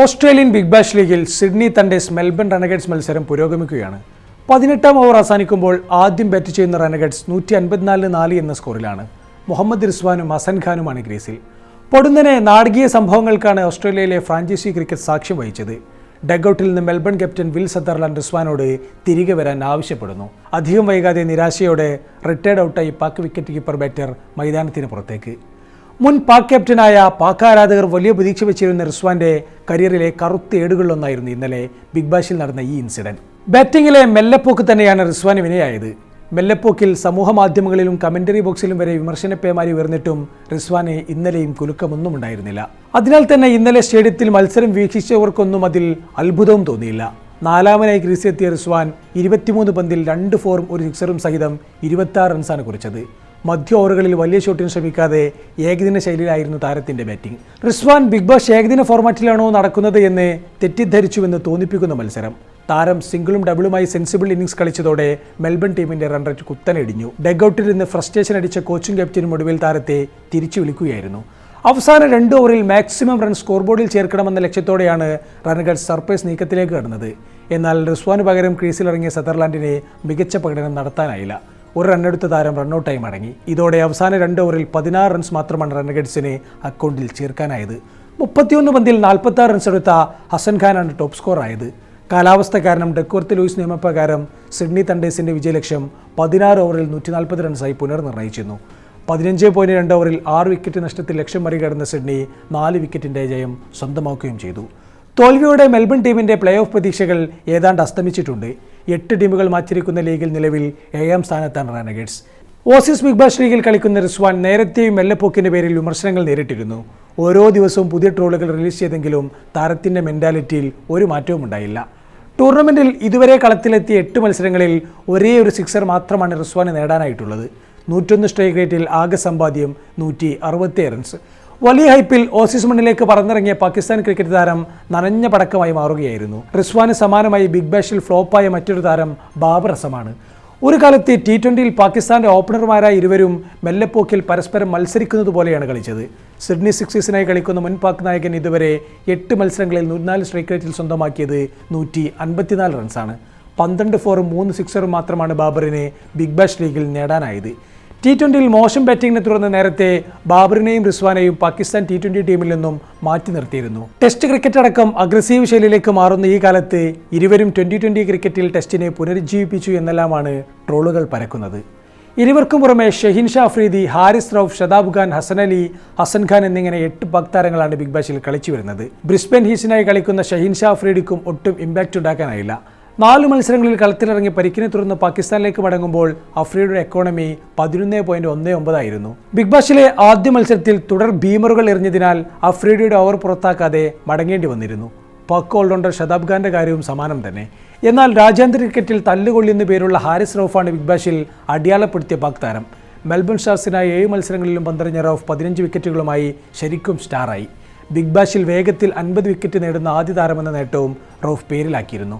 Australian Big Bash ലീഗിൽ Sydney Thunders Melbourne Renegades മത്സരം പുരോഗമിക്കുകയാണ്. പതിനെട്ടാം ഓവർ അവസാനിക്കുമ്പോൾ ആദ്യം ബാറ്റ് ചെയ്യുന്ന റെനഗേറ്റ്സ് നൂറ്റി അൻപത്തിനാലിന് നാല് എന്ന സ്കോറിലാണ്. മുഹമ്മദ് റിസ്വാനും അസൻ ഖാനുമാണ് ഗ്രീസിൽ പൊടുന്നനെ നാടകീയ സംഭവങ്ങൾക്കാണ് ഓസ്ട്രേലിയയിലെ ഫ്രാഞ്ചൈസി ക്രിക്കറ്റ് സാക്ഷ്യം വഹിച്ചത്. ഡഗ്ഔട്ടിൽ നിന്ന് മെൽബൺ ക്യാപ്റ്റൻ വിൽ സത്തർലാൻഡ് റിസ്വാനോട് തിരികെ വരാൻ ആവശ്യപ്പെടുന്നു. അധികം വൈകാതെ നിരാശയോടെ റിട്ടയർഡ് ഔട്ടായി പാക് വിക്കറ്റ് കീപ്പർ ബാറ്റർ മൈതാനത്തിന് പുറത്തേക്ക്. മുൻ പാക് ക്യാപ്റ്റനായ പാക് ആരാധകർ വലിയ പ്രതീക്ഷ വെച്ചിരുന്ന റിസ്വാന്റെ കരിയറിലെ കറുത്ത ഏടുകളിലൊന്നായിരുന്നു ഇന്നലെ ബിഗ് ബാഷിൽ നടന്ന ഈ ഇൻസിഡന്റ് ബാറ്റിംഗിലെ മെല്ലപ്പോക്ക് തന്നെയാണ് റിസ്വാൻ വിനയായത്. മെല്ലപ്പോക്കിൽ സമൂഹ മാധ്യമങ്ങളിലും കമന്ററി ബോക്സിലും വരെ വിമർശന പേമാരി ഉയർന്നിട്ടും റിസ്വാന് ഇന്നലെയും കുലുക്കമൊന്നും ഉണ്ടായിരുന്നില്ല. അതിനാൽ തന്നെ ഇന്നലെ സ്റ്റേഡിയത്തിൽ മത്സരം വീക്ഷിച്ചവർക്കൊന്നും അതിൽ അത്ഭുതവും തോന്നിയില്ല. നാലാമനായി ക്രീസിലെത്തിയ റിസ്വാൻ ഇരുപത്തിമൂന്ന് പന്തിൽ രണ്ട് ഫോറും ഒരു സിക്സറും സഹിതം ഇരുപത്തി റൺസാണ് കുറിച്ചത്. മധ്യ ഓവറുകളിൽ വലിയ ഷോട്ടിന് ശ്രമിക്കാതെ ഏകദിന ശൈലിയിലായിരുന്നു താരത്തിന്റെ ബാറ്റിംഗ്. റിസ്വാൻ ബിഗ് ബോസ് ഏകദിന ഫോർമാറ്റിലാണോ നടക്കുന്നത് എന്ന് തെറ്റിദ്ധരിച്ചുവെന്ന് തോന്നിപ്പിക്കുന്ന മത്സരം. താരം സിംഗിളും ഡബിളുമായി സെൻസിബിൾ ഇന്നിംഗ്സ് കളിച്ചതോടെ മെൽബൺ ടീമിന്റെ റൺ റേറ്റ് കുത്തനെടിഞ്ഞു. ഡഗ്ഔട്ടിൽ നിന്ന് ഫ്രസ്ട്രേഷൻ അടിച്ച കോച്ചിങ് ക്യാപ്റ്റനും ഒടുവിൽ താരത്തെ തിരിച്ചു വിളിക്കുകയായിരുന്നു. അവസാന രണ്ട് ഓവറിൽ മാക്സിമം റൺ സ്കോർ ബോർഡിൽ ചേർക്കണമെന്ന ലക്ഷ്യത്തോടെയാണ് റണ്ണുകൾ സർപ്രൈസ് നീക്കത്തിലേക്ക് കടന്നത്. എന്നാൽ റിസ്വാന് പകരം ക്രീസിലിറങ്ങിയ സതർലാൻഡിനെ മികച്ച പ്രകടനം നടത്താനായില്ല. ഒരു റണ്ണെടുത്ത താരം റണ്ണൌട്ടായി മടങ്ങി. ഇതോടെ അവസാന രണ്ട് ഓവറിൽ പതിനാറ് റൺസ് മാത്രമാണ് റൺഗഡ്സിനെ അക്കൗണ്ടിൽ ചേർക്കാനായത്. മുപ്പത്തിയൊന്ന് പന്തിൽ നാൽപ്പത്തി ആറ് റൺസ് എടുത്ത ഹസൻ ഖാനാണ് ടോപ്പ് സ്കോർ ആയത്. കാലാവസ്ഥ കാരണം ഡെക്വർത്ത് ലൂയിസ് നിയമപ്രകാരം സിഡ്നി തണ്ടേഴ്സിന്റെ വിജയലക്ഷ്യം പതിനാറ് ഓവറിൽ നൂറ്റി നാൽപ്പത് റൺസായി പുനർനിർണയിച്ചിരുന്നു. പതിനഞ്ച് പോയിന്റ് രണ്ട് ഓവറിൽ ആറ് വിക്കറ്റ് നഷ്ടത്തിൽ ലക്ഷ്യം മറികടന്ന സിഡ്നി നാല് വിക്കറ്റിന്റെ ജയം സ്വന്തമാക്കുകയും ചെയ്തു. തോൽവിയോടെ മെൽബൺ ടീമിന്റെ പ്ലേ ഓഫ് പ്രതീക്ഷകൾ ഏതാണ്ട് അസ്തമിച്ചിട്ടുണ്ട്. എട്ട് ടീമുകൾ മാച്ചിരിക്കുന്ന ലീഗിൽ നിലവിൽ ഏഴാം സ്ഥാനത്താണ് റാനഗേഡ്സ്. ഓസീസ് ബിഗ് ബാഷ് ലീഗിൽ കളിക്കുന്ന റിസ്വാൻ നേരത്തെയും മെല്ലപ്പോക്കിന്റെ പേരിൽ വിമർശനങ്ങൾ നേരിട്ടിരുന്നു. ഓരോ ദിവസവും പുതിയ ട്രോളുകൾ റിലീസ് ചെയ്തെങ്കിലും താരത്തിന്റെ മെന്റാലിറ്റിയിൽ ഒരു മാറ്റവും ഉണ്ടായില്ല. ടൂർണമെന്റിൽ ഇതുവരെ കളത്തിലെത്തിയ എട്ട് മത്സരങ്ങളിൽ ഒരേ ഒരു സിക്സർ മാത്രമാണ് റിസ്വാന് നേടാനായിട്ടുള്ളത്. നൂറ്റൊന്ന് സ്ട്രൈക്ക് റേറ്റിൽ ആകെ സമ്പാദ്യം നൂറ്റി അറുപത്തി റൺസ് വലിയ ഹൈപ്പിൽ ഓസീസ് മണ്ണിലേക്ക് പറന്നിറങ്ങിയ പാകിസ്ഥാൻ ക്രിക്കറ്റ് താരം നനഞ്ഞ പടക്കമായി മാറുകയായിരുന്നു. റിസ്വാന് സമാനമായി ബിഗ് ബാഷിൽ ഫ്ലോപ്പായ മറ്റൊരു താരം ബാബർ അസമാണ് ഒരു കാലത്ത് ടി ട്വന്റിയിൽ പാകിസ്ഥാന്റെ ഓപ്പണർമാരായ ഇരുവരും മെല്ലെപ്പോക്കിൽ പരസ്പരം മത്സരിക്കുന്നത് പോലെയാണ് കളിച്ചത്. സിഡ്നി സിക്സേഴ്സിനായി കളിക്കുന്ന മുൻ പാക് നായകൻ ഇതുവരെ എട്ട് മത്സരങ്ങളിൽ നൂറ്റിനാല് സ്ട്രൈക്ക് റേറ്റിൽ സ്വന്തമാക്കിയത് നൂറ്റി അൻപത്തിനാല് റൺസാണ് പന്ത്രണ്ട് ഫോറും മൂന്ന് സിക്സറും മാത്രമാണ് ബാബറിന് ബിഗ് ബാഷ് ലീഗിൽ നേടാനായത്. ടി ട്വന്റിയിൽ മോശം ബാറ്റിംഗിനെ തുടർന്ന് നേരത്തെ ബാബറിനെയും റിസ്വാനെയും പാകിസ്ഥാൻ ടി ട്വന്റി ടീമിൽ നിന്നും മാറ്റി നിർത്തിയിരുന്നു. ടെസ്റ്റ് ക്രിക്കറ്റ് അടക്കം അഗ്രസീവ് ശൈലിയിലേക്ക് മാറുന്ന ഈ കാലത്ത് ഇരുവരും ട്വന്റി ട്വന്റി ക്രിക്കറ്റിൽ ടെസ്റ്റിനെ പുനരുജ്ജീവിപ്പിച്ചു എന്നെല്ലാമാണ് ട്രോളുകൾ പരക്കുന്നത്. ഇരുവർക്കും പുറമെ ഷഹീൻ ഷാ അഫ്രീദി ഹാരിസ് റൌഫ് ഷതാബ് ഖാൻ ഹസൻ അലി ഹസൻ ഖാൻ എന്നിങ്ങനെ എട്ട് പക് താരങ്ങളാണ് ബിഗ് ബാഷിൽ കളിച്ചു വരുന്നത്. ബ്രിസ്ബൻ ഹീസിനായി കളിക്കുന്ന ഷഹീൻ ഷാ അഫ്രീദിക്കും ഒട്ടും ഇമ്പാക്റ്റ് ഉണ്ടാക്കാനായില്ല. നാല് മത്സരങ്ങളിൽ കളത്തിലിറങ്ങി പരിക്കിനെ തുടർന്ന് പാകിസ്ഥാനിലേക്ക് മടങ്ങുമ്പോൾ അഫ്രീയുടെ എക്കോണമി പതിനൊന്ന് പോയിന്റ് ഒന്ന് ഒമ്പതായിരുന്നു ബിഗ് ബാഷിലെ ആദ്യ മത്സരത്തിൽ തുടർ ഭീമറുകൾ എറിഞ്ഞതിനാൽ അഫ്രീഡിയുടെ ഓവർ പുറത്താക്കാതെ മടങ്ങേണ്ടി വന്നിരുന്നു. പക്ക് ഓൾറൗണ്ടർ ഷതാബ് ഖാന്റെ കാര്യവും സമാനം തന്നെ. എന്നാൽ രാജ്യാന്തര ക്രിക്കറ്റിൽ തല്ലുകൊള്ളിയെന്ന് പേരുള്ള ഹാരിസ് റൌഫാണ് ബിഗ് ബാഷിൽ അടിയാളപ്പെടുത്തിയ പാക് താരം മെൽബൺ സ്റ്റാർസിനായി ഏഴ് മത്സരങ്ങളിലും പന്തറിഞ്ഞ റൌഫ് പതിനഞ്ച് വിക്കറ്റുകളുമായി ശരിക്കും സ്റ്റാറായി ബിഗ് ബാഷിൽ വേഗത്തിൽ അൻപത് വിക്കറ്റ് നേടുന്ന ആദ്യ താരമെന്ന നേട്ടവും റൌഫ് പേരിലാക്കിയിരുന്നു.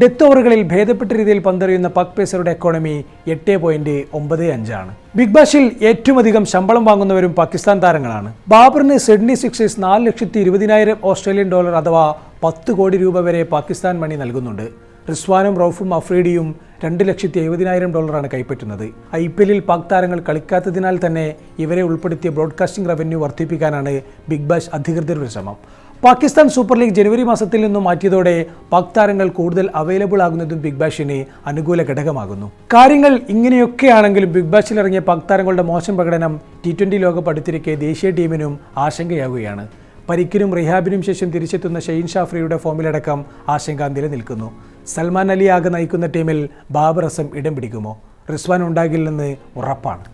ഡെത്ത് ഓവറുകളിൽ ഭേദപ്പെട്ട രീതിയിൽ പന്തെറിയുന്ന പക് പേസറുടെ എക്കോണമി എട്ട് പോയിന്റ് ഒമ്പത് അഞ്ചാണ്. ബിഗ് ബാഷിൽ ഏറ്റവും അധികം ശമ്പളം വാങ്ങുന്നവരും പാകിസ്ഥാൻ താരങ്ങളാണ്. ബാബറിന് സിഡ്നി സിക്സേഴ്സ് നാല് ലക്ഷത്തി ഇരുപതിനായിരം ഓസ്ട്രേലിയൻ ഡോളർ അഥവാ പത്ത് കോടി രൂപ വരെ പാകിസ്ഥാൻ മണി നൽകുന്നുണ്ട്. റിസ്വാനും റൌഫും അഫ്രീഡിയും രണ്ട് ലക്ഷത്തി എഴുപതിനായിരം ഡോളറാണ് കൈപ്പറ്റുന്നത്. ഐ പി എല്ലിൽ പാക് താരങ്ങൾ കളിക്കാത്തതിനാൽ തന്നെ ഇവരെ ഉൾപ്പെടുത്തിയ ബ്രോഡ്കാസ്റ്റിംഗ് റവന്യൂ വർദ്ധിപ്പിക്കാനാണ് ബിഗ് ബാഷ് അധികൃതരുടെ ശ്രമം. പാകിസ്ഥാൻ സൂപ്പർ ലീഗ് ജനുവരി മാസത്തിൽ നിന്നും മാറ്റിയതോടെ പാക് താരങ്ങൾ കൂടുതൽ അവൈലബിൾ ആകുന്നതും ബിഗ് ബാഷിന് അനുകൂല ഘടകമാകുന്നു. കാര്യങ്ങൾ ഇങ്ങനെയൊക്കെയാണെങ്കിലും ബിഗ് ബാഷിൽ ഇറങ്ങിയ പാക് താരങ്ങളുടെ മോശം പ്രകടനം ടി ട്വന്റി ലോകകപ്പ് അടുത്തിരിക്കെ ദേശീയ ടീമിനും ആശങ്കയാകുകയാണ് പരിക്കിനും റിഹാബിനും ശേഷം തിരിച്ചെത്തുന്ന ഷെയ്ൻ ഷാഫ്രിയുടെ ഫോമിലടക്കം ആശങ്ക നിലനിൽക്കുന്നു. സൽമാൻ അലി ആകെ നയിക്കുന്ന ടീമിൽ ബാബർ അസം ഇടം പിടിക്കുമോ? റിസ്വാൻ ഉണ്ടാകില്ലെന്ന് ഉറപ്പാണ്.